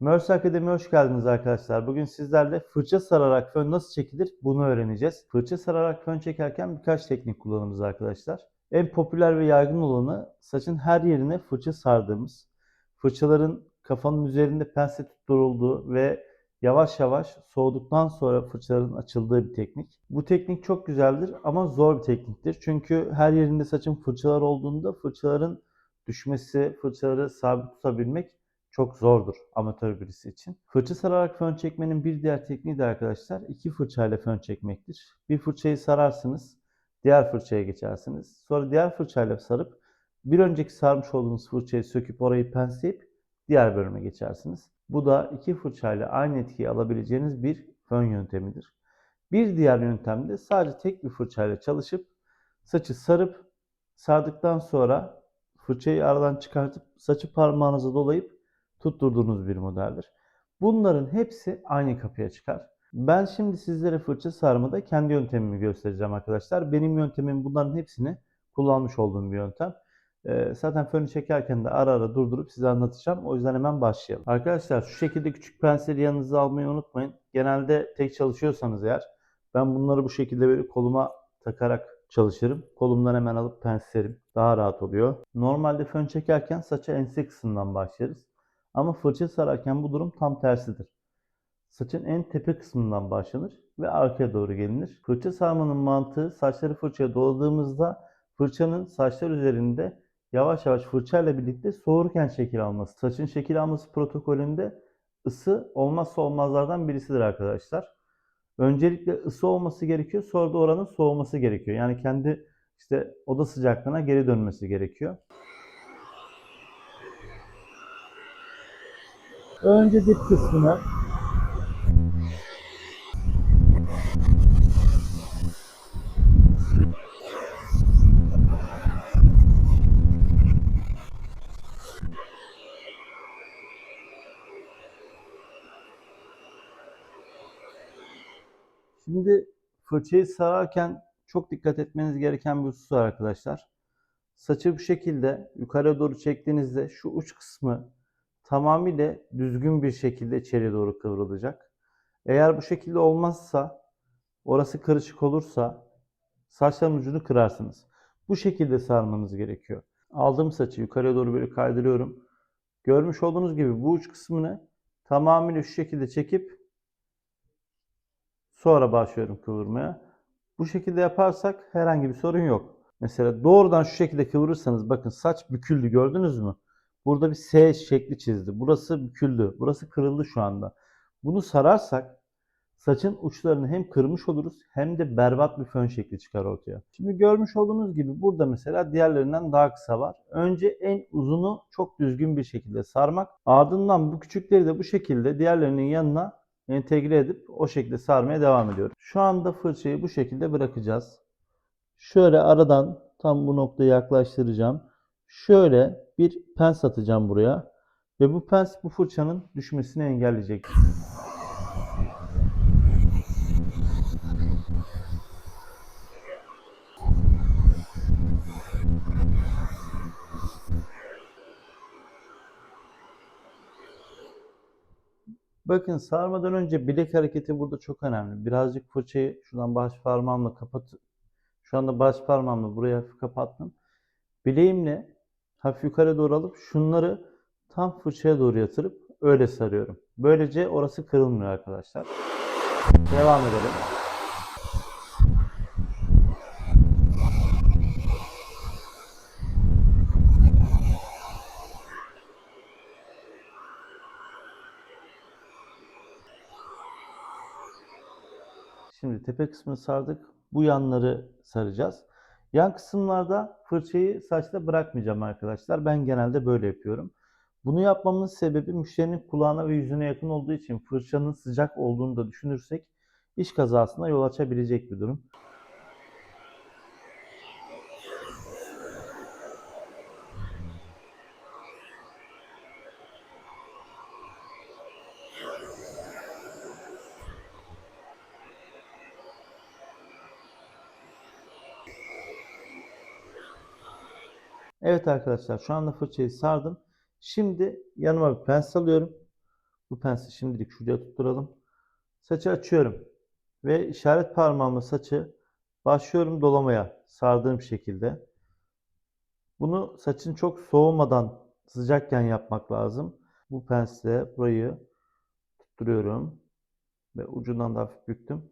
Mörs Akademi hoş geldiniz arkadaşlar. Bugün sizlerle fırça sararak fön nasıl çekilir bunu öğreneceğiz. Fırça sararak fön çekerken birkaç teknik kullanırız arkadaşlar. En popüler ve yaygın olanı saçın her yerine fırça sardığımız, fırçaların kafanın üzerinde pense tutturulduğu ve yavaş yavaş soğuduktan sonra fırçaların açıldığı bir teknik. Bu teknik çok güzeldir ama zor bir tekniktir. Çünkü her yerinde saçın fırçalar olduğunda fırçaların düşmesi, fırçaları sabit tutabilmek çok zordur amatör birisi için. Fırça sararak fön çekmenin bir diğer tekniği de arkadaşlar iki fırçayla fön çekmektir. Bir fırçayı sararsınız, diğer fırçaya geçersiniz. Sonra diğer fırçayla sarıp bir önceki sarmış olduğunuz fırçayı söküp orayı pensleyip diğer bölüme geçersiniz. Bu da iki fırçayla aynı etkiyi alabileceğiniz bir fön yöntemidir. Bir diğer yöntem de sadece tek bir fırçayla çalışıp saçı sarıp sardıktan sonra fırçayı aradan çıkartıp saçı parmağınıza dolayıp tutturduğunuz bir modeldir. Bunların hepsi aynı kapıya çıkar. Ben şimdi sizlere fırça sarmada kendi yöntemimi göstereceğim arkadaşlar. Benim yöntemim bunların hepsini kullanmış olduğum bir yöntem. Ee, zaten fönü çekerken de ara ara durdurup size anlatacağım. O yüzden hemen başlayalım. Arkadaşlar şu şekilde küçük penseli yanınıza almayı unutmayın. Genelde tek çalışıyorsanız eğer ben bunları bu şekilde böyle koluma takarak çalışırım. Kolumdan hemen alıp penslerim. Daha rahat oluyor. Normalde fön çekerken saça ense kısmından başlarız. Ama fırça sararken bu durum tam tersidir. Saçın en tepe kısmından başlanır ve arkaya doğru gelinir. Fırça sarmanın mantığı saçları fırçaya doladığımızda fırçanın saçlar üzerinde yavaş yavaş fırçayla birlikte soğurken şekil alması. Saçın şekil alması protokolünde ısı olmazsa olmazlardan birisidir arkadaşlar. Öncelikle ısı olması gerekiyor, sonra da oranın soğuması gerekiyor. Yani kendi işte oda sıcaklığına geri dönmesi gerekiyor. Önce dip kısmına Şimdi fırçayı sararken çok dikkat etmeniz gereken bir husus arkadaşlar. Saçı bu şekilde yukarı doğru çektiğinizde şu uç kısmı tamamıyla düzgün bir şekilde içeri doğru kıvrılacak. Eğer bu şekilde olmazsa, orası karışık olursa saçların ucunu kırarsınız. Bu şekilde sarmanız gerekiyor. Aldığım saçı yukarıya doğru böyle kaydırıyorum. Görmüş olduğunuz gibi bu uç kısmını tamamıyla şu şekilde çekip sonra başlıyorum kıvırmaya. Bu şekilde yaparsak herhangi bir sorun yok. Mesela doğrudan şu şekilde kıvırırsanız bakın saç büküldü gördünüz mü? Burada bir S şekli çizdi. Burası büküldü. Burası kırıldı şu anda. Bunu sararsak saçın uçlarını hem kırmış oluruz hem de berbat bir fön şekli çıkar ortaya. Şimdi görmüş olduğunuz gibi burada mesela diğerlerinden daha kısa var. Önce en uzunu çok düzgün bir şekilde sarmak. Ardından bu küçükleri de bu şekilde diğerlerinin yanına entegre edip o şekilde sarmaya devam ediyoruz. Şu anda fırçayı bu şekilde bırakacağız. Şöyle aradan tam bu noktaya yaklaştıracağım. Şöyle bir pens atacağım buraya. Ve bu pens bu fırçanın düşmesini engelleyecek. Bakın sarmadan önce bilek hareketi burada çok önemli. Birazcık fırçayı şuradan baş parmağımla kapat. Şu anda baş parmağımla buraya kapattım. Bileğimle hafif yukarı doğru alıp şunları tam fırçaya doğru yatırıp öyle sarıyorum. Böylece orası kırılmıyor arkadaşlar. Devam edelim. Şimdi tepe kısmını sardık. Bu yanları saracağız. Yan kısımlarda fırçayı saçta bırakmayacağım arkadaşlar. Ben genelde böyle yapıyorum. Bunu yapmamın sebebi müşterinin kulağına ve yüzüne yakın olduğu için fırçanın sıcak olduğunu da düşünürsek iş kazasına yol açabilecek bir durum. Evet arkadaşlar şu anda fırçayı sardım. Şimdi yanıma bir pens alıyorum. Bu pensi şimdilik şuraya tutturalım. Saçı açıyorum. Ve işaret parmağımla saçı başlıyorum dolamaya sardığım şekilde. Bunu saçın çok soğumadan sıcakken yapmak lazım. Bu pensle burayı tutturuyorum ve ucundan da hafif büktüm.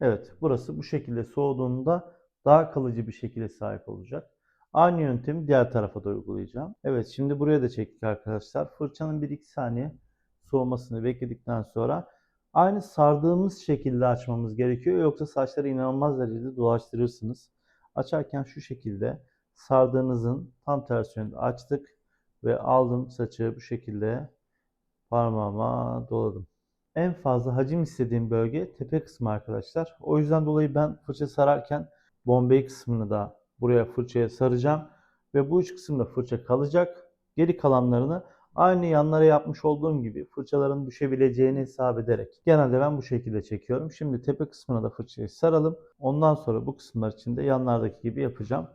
Evet, burası bu şekilde soğuduğunda daha kalıcı bir şekilde sahip olacak. Aynı yöntemi diğer tarafa da uygulayacağım. Evet, şimdi buraya da çektik arkadaşlar. Fırçanın 1-2 saniye soğumasını bekledikten sonra aynı sardığımız şekilde açmamız gerekiyor. Yoksa saçları inanılmaz derecede dolaştırırsınız. Açarken şu şekilde sardığınızın tam tersi yönde açtık ve aldım saçı bu şekilde parmağıma doladım. En fazla hacim istediğim bölge tepe kısmı arkadaşlar. O yüzden dolayı ben fırça sararken bombay kısmını da buraya fırçaya saracağım. Ve bu üç kısımda fırça kalacak. Geri kalanlarını aynı yanlara yapmış olduğum gibi fırçaların düşebileceğini hesap ederek. Genelde ben bu şekilde çekiyorum. Şimdi tepe kısmına da fırçayı saralım. Ondan sonra bu kısımlar için de yanlardaki gibi yapacağım.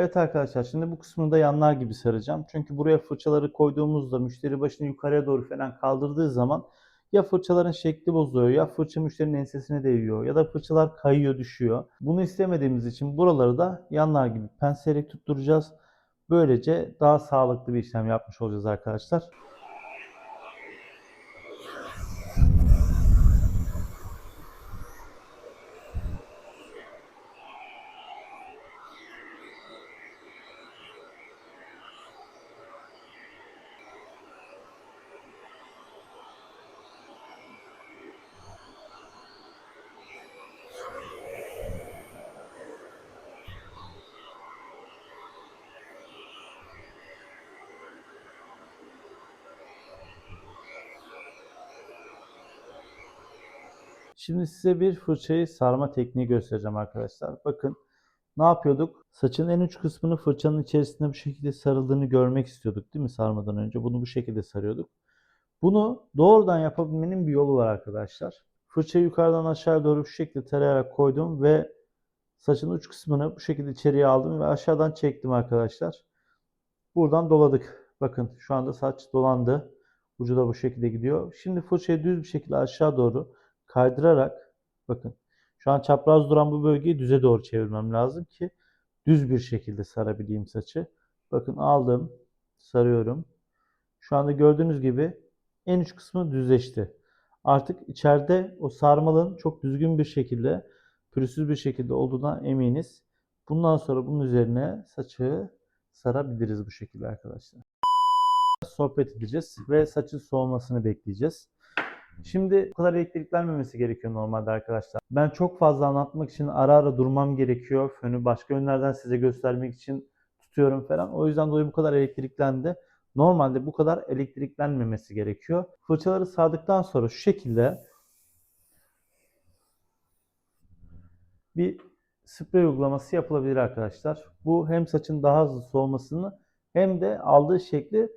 Evet arkadaşlar şimdi bu kısmını da yanlar gibi saracağım. Çünkü buraya fırçaları koyduğumuzda müşteri başını yukarıya doğru falan kaldırdığı zaman ya fırçaların şekli bozuluyor ya fırça müşterinin ensesine değiyor ya da fırçalar kayıyor düşüyor. Bunu istemediğimiz için buraları da yanlar gibi penselerek tutturacağız. Böylece daha sağlıklı bir işlem yapmış olacağız arkadaşlar. Şimdi size bir fırçayı sarma tekniği göstereceğim arkadaşlar. Bakın ne yapıyorduk? Saçın en uç kısmını fırçanın içerisinde bu şekilde sarıldığını görmek istiyorduk değil mi sarmadan önce? Bunu bu şekilde sarıyorduk. Bunu doğrudan yapabilmenin bir yolu var arkadaşlar. Fırçayı yukarıdan aşağı doğru şu şekilde tarayarak koydum ve saçın uç kısmını bu şekilde içeriye aldım ve aşağıdan çektim arkadaşlar. Buradan doladık. Bakın şu anda saç dolandı. Ucu da bu şekilde gidiyor. Şimdi fırçayı düz bir şekilde aşağı doğru kaydırarak bakın şu an çapraz duran bu bölgeyi düze doğru çevirmem lazım ki düz bir şekilde sarabileyim saçı. Bakın aldım, sarıyorum. Şu anda gördüğünüz gibi en uç kısmı düzleşti. Artık içeride o sarmalın çok düzgün bir şekilde, pürüzsüz bir şekilde olduğuna eminiz. Bundan sonra bunun üzerine saçı sarabiliriz bu şekilde arkadaşlar. Sohbet edeceğiz ve saçın soğumasını bekleyeceğiz. Şimdi bu kadar elektriklenmemesi gerekiyor normalde arkadaşlar. Ben çok fazla anlatmak için ara ara durmam gerekiyor. Fönü başka yönlerden size göstermek için tutuyorum falan. O yüzden dolayı bu kadar elektriklendi. Normalde bu kadar elektriklenmemesi gerekiyor. Fırçaları sardıktan sonra şu şekilde bir sprey uygulaması yapılabilir arkadaşlar. Bu hem saçın daha hızlı soğumasını hem de aldığı şekli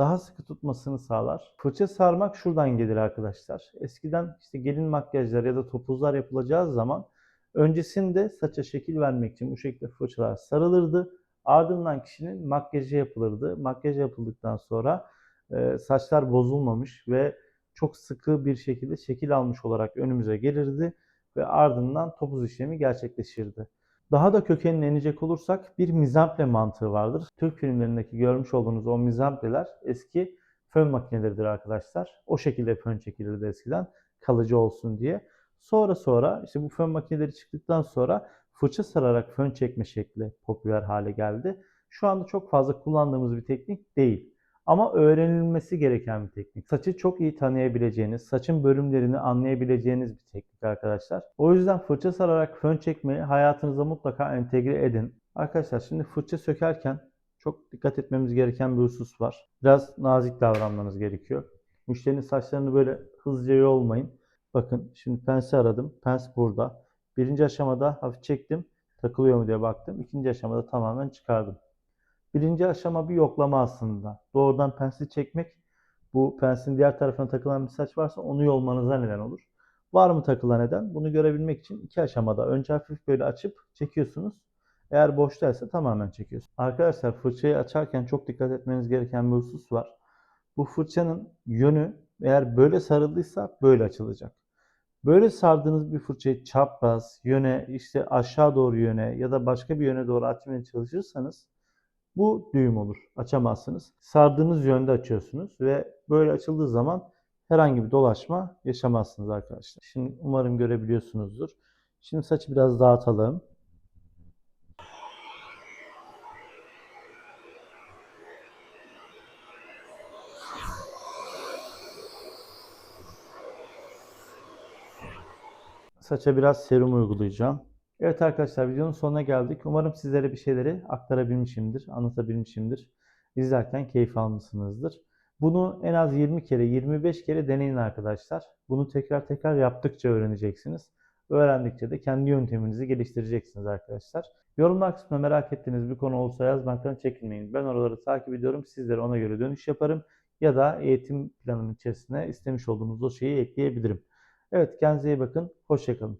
daha sıkı tutmasını sağlar. Fırça sarmak şuradan gelir arkadaşlar. Eskiden işte gelin makyajlar ya da topuzlar yapılacağı zaman öncesinde saça şekil vermek için bu şekilde fırçalar sarılırdı. Ardından kişinin makyajı yapılırdı. Makyaj yapıldıktan sonra e, saçlar bozulmamış ve çok sıkı bir şekilde şekil almış olarak önümüze gelirdi ve ardından topuz işlemi gerçekleşirdi. Daha da kökenine inecek olursak bir mizample mantığı vardır. Türk filmlerindeki görmüş olduğunuz o mizampleler eski fön makineleridir arkadaşlar. O şekilde fön çekilirdi eskiden kalıcı olsun diye. Sonra sonra işte bu fön makineleri çıktıktan sonra fırça sararak fön çekme şekli popüler hale geldi. Şu anda çok fazla kullandığımız bir teknik değil. Ama öğrenilmesi gereken bir teknik. Saçı çok iyi tanıyabileceğiniz, saçın bölümlerini anlayabileceğiniz bir teknik arkadaşlar. O yüzden fırça sararak fön çekmeyi hayatınıza mutlaka entegre edin. Arkadaşlar şimdi fırça sökerken çok dikkat etmemiz gereken bir husus var. Biraz nazik davranmanız gerekiyor. Müşterinin saçlarını böyle hızlıca yolmayın. Bakın şimdi pensi aradım. Pens burada. Birinci aşamada hafif çektim. Takılıyor mu diye baktım. İkinci aşamada tamamen çıkardım. Birinci aşama bir yoklama aslında. Doğrudan pensi çekmek bu pensin diğer tarafına takılan bir saç varsa onu yolmanıza neden olur. Var mı takılan neden? Bunu görebilmek için iki aşamada. Önce hafif böyle açıp çekiyorsunuz. Eğer boştaysa tamamen çekiyorsunuz. Arkadaşlar fırçayı açarken çok dikkat etmeniz gereken bir husus var. Bu fırçanın yönü eğer böyle sarıldıysa böyle açılacak. Böyle sardığınız bir fırçayı çapraz, yöne, işte aşağı doğru yöne ya da başka bir yöne doğru açmaya çalışırsanız bu düğüm olur. Açamazsınız. Sardığınız yönde açıyorsunuz ve böyle açıldığı zaman herhangi bir dolaşma yaşamazsınız arkadaşlar. Şimdi umarım görebiliyorsunuzdur. Şimdi saçı biraz dağıtalım. Saça biraz serum uygulayacağım. Evet arkadaşlar videonun sonuna geldik. Umarım sizlere bir şeyleri aktarabilmişimdir, anlatabilmişimdir. İzlerken keyif almışsınızdır. Bunu en az 20 kere, 25 kere deneyin arkadaşlar. Bunu tekrar tekrar yaptıkça öğreneceksiniz. Öğrendikçe de kendi yönteminizi geliştireceksiniz arkadaşlar. Yorumlar kısmında merak ettiğiniz bir konu olsa yazmaktan çekinmeyin. Ben oraları takip ediyorum. Sizlere ona göre dönüş yaparım. Ya da eğitim planının içerisine istemiş olduğunuz o şeyi ekleyebilirim. Evet kendinize iyi bakın. Hoşçakalın.